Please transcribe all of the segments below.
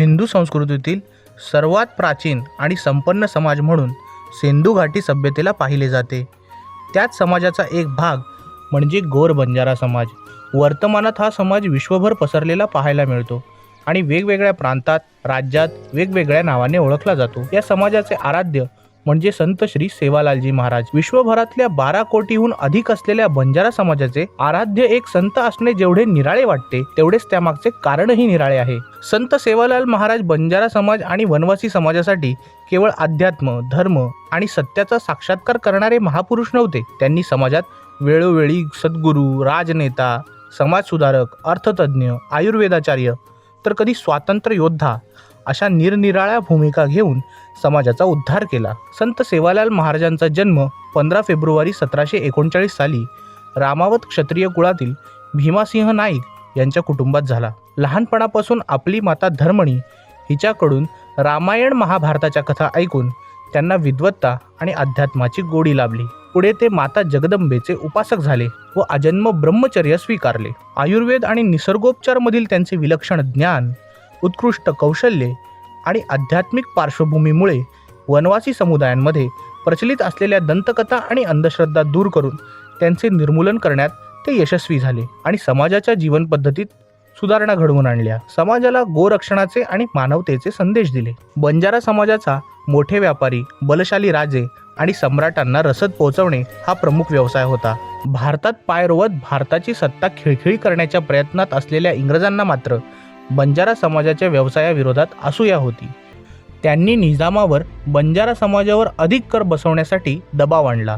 हिंदू संस्कृतीतील सर्वात प्राचीन आणि संपन्न समाज म्हणून सिंधू घाटी सभ्यतेला पाहिले जाते. त्याच समाजाचा एक भाग म्हणजे गोर बंजारा समाज. वर्तमानात हा समाज विश्वभर पसरलेला पाहायला मिळतो आणि वेगवेगळ्या प्रांतात राज्यात वेगवेगळ्या नावाने ओळखला जातो. या समाजाचे आराध्य म्हणजे संत श्री सेवालालजी महाराज. विश्वभरातल्या बारा कोटीहून अधिक असलेल्या बंजारा समाजाचे आराध्य एक संत असणे जेवढे निराळे वाटते तेवढेच त्यामागचे कारणही निराळे आहे. संत सेवालाल महाराज बंजारा समाज आणि वनवासी समाजासाठी केवळ अध्यात्म धर्म आणि सत्याचा साक्षात्कार करणारे महापुरुष नव्हते. त्यांनी समाजात वेळोवेळी सद्गुरू राजनेता समाजसुधारक अर्थतज्ञ आयुर्वेदाचार्य तर कधी स्वातंत्र्य योद्धा अशा निरनिराळ्या भूमिका घेऊन समाजाचा उद्धार केला. संत सेवालाल महाराजांचा जन्म पंधरा फेब्रुवारी सतराशे एकोणचाळीस साली रामावत क्षत्रिय कुळातील भीमासिंह नाईक यांच्या कुटुंबात झाला. लहानपणापासून आपली माता धर्मणी हिच्याकडून रामायण महाभारताच्या कथा ऐकून त्यांना विद्वत्ता आणि अध्यात्माची गोडी लाभली. पुढे ते माता जगदंबेचे उपासक झाले व अजन्म ब्रह्मचर्य स्वीकारले. आयुर्वेद आणि निसर्गोपचारमधील त्यांचे विलक्षण ज्ञान उत्कृष्ट कौशल्ये आणि आध्यात्मिक पार्श्वभूमीमुळे वनवासी समुदायांमध्ये प्रचलित असलेल्या दंतकथा आणि अंधश्रद्धा दूर करून त्यांचे निर्मूलन करण्यात ते यशस्वी झाले आणि समाजाच्या जीवनपद्धतीत सुधारणा घडवून आणल्या. समाजाला गोरक्षणाचे आणि मानवतेचे संदेश दिले. बंजारा समाजाचा मोठे व्यापारी बलशाली राजे आणि सम्राटांना रसद पोहोचवणे हा प्रमुख व्यवसाय होता. भारतात पाय रोवत भारताची सत्ता खिळखिळी करण्याच्या प्रयत्नात असलेल्या इंग्रजांना मात्र बंजारा समाजाच्या व्यवसायाविरोधात असूया होती. त्यांनी निजामावर बंजारा समाजावर अधिक कर बसवण्यासाठी दबाव आणला.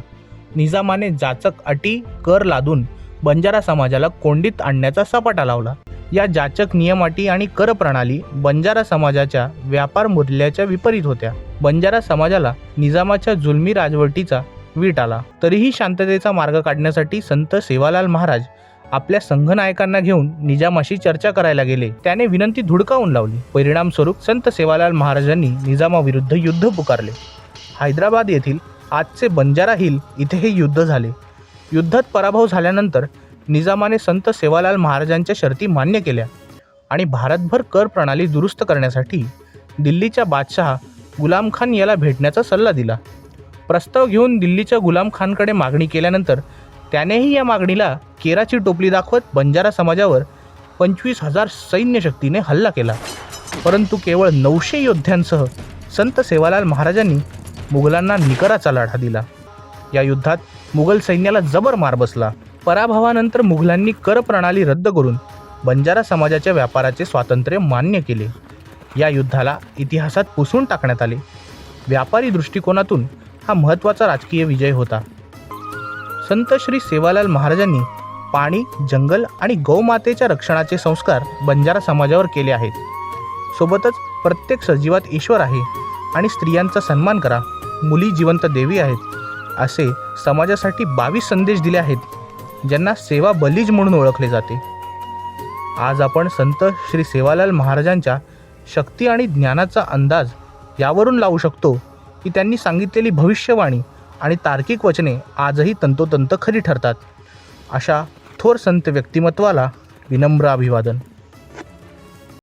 निजामाने जाचक अटी कर लादून बंजारा समाजाला कोंडीत आणण्याचा सपाटा लावला. या जाचक नियमाटी आणि कर प्रणाली बंजारा समाजाच्या व्यापार मूल्याच्या विपरीत होत्या. बंजारा समाजाला निजामाच्या जुलमी राजवटीचा वीट आला. तरीही शांततेचा मार्ग काढण्यासाठी संत सेवालाल महाराज आपल्या संघनायकांना घेऊन निजामाशी चर्चा करायला गेले. त्याने विनंती धुडकावून लावली. परिणामस्वरूप संत सेवालाल महाराजांनी निजामाविरुद्ध युद्ध पुकारले. हैदराबाद येथील आजचे बंजारा हिल इथे हे युद्ध झाले. युद्धात पराभव झाल्यानंतर निजामाने संत सेवालाल महाराजांच्या शर्ती मान्य केल्या आणि भारतभर कर प्रणाली दुरुस्त करण्यासाठी दिल्लीच्या बादशहा गुलाम खान याला भेटण्याचा सल्ला दिला. प्रस्ताव घेऊन दिल्लीच्या गुलाम खानकडे मागणी केल्यानंतर त्यानेही या मागणीला केराची टोपली दाखवत बंजारा समाजावर पंचवीस हजार सैन्य शक्तीने हल्ला केला. परंतु केवळ नऊशे योद्ध्यांसह संत सेवालाल महाराजांनी मुघलांना निकराचा लढा दिला. या युद्धात मुघल सैन्याला जबर मार बसला. पराभवानंतर मुघलांनी कर प्रणाली रद्द करून बंजारा समाजाच्या व्यापाराचे स्वातंत्र्य मान्य केले. या युद्धाला इतिहासात पुसून टाकण्यात आले. व्यापारी दृष्टिकोनातून हा महत्त्वाचा राजकीय विजय होता. संत श्री सेवालाल महाराजांनी पाणी जंगल आणि गौमातेच्या रक्षणाचे संस्कार बंजारा समाजावर केले आहेत. सोबतच प्रत्येक सजीवात ईश्वर आहे आणि स्त्रियांचा सन्मान करा. मुली जिवंत देवी आहेत. असे समाजासाठी बावीस संदेश दिले आहेत ज्यांना सेवा बलीज म्हणून ओळखले जाते. आज आपण संत श्री सेवालाल महाराजांच्या शक्ती आणि ज्ञानाचा अंदाज यावरून लावू शकतो की त्यांनी सांगितलेली भविष्यवाणी आणि तार्किक वचने आजही तंतोतंत खरी ठरतात. अशा थोर संत व्यक्तिमत्वाला विनम्र अभिवादन.